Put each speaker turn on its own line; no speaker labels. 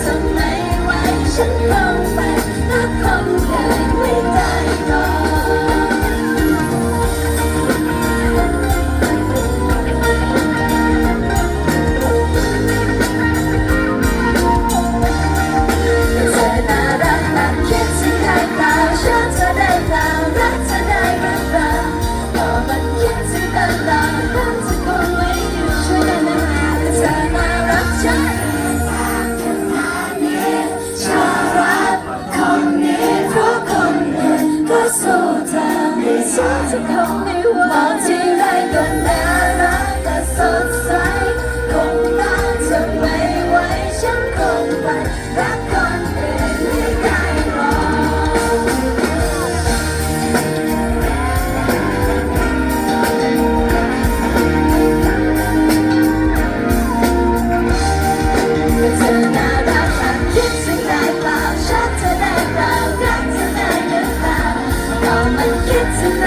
เธไม่ไหวฉันคงไปรักคงเคยไม่ จะคงไที่ไรก็น่ารักและสดใสคงน่าจะไม่ไหวฉันคงไปรักคนอื่นไม่ได้หรอกเธอน่ารักคิดถึงได้เปล่าชอบเธอได้เปล่รักเธอได้หรือเปล่าก็มันคิดถึง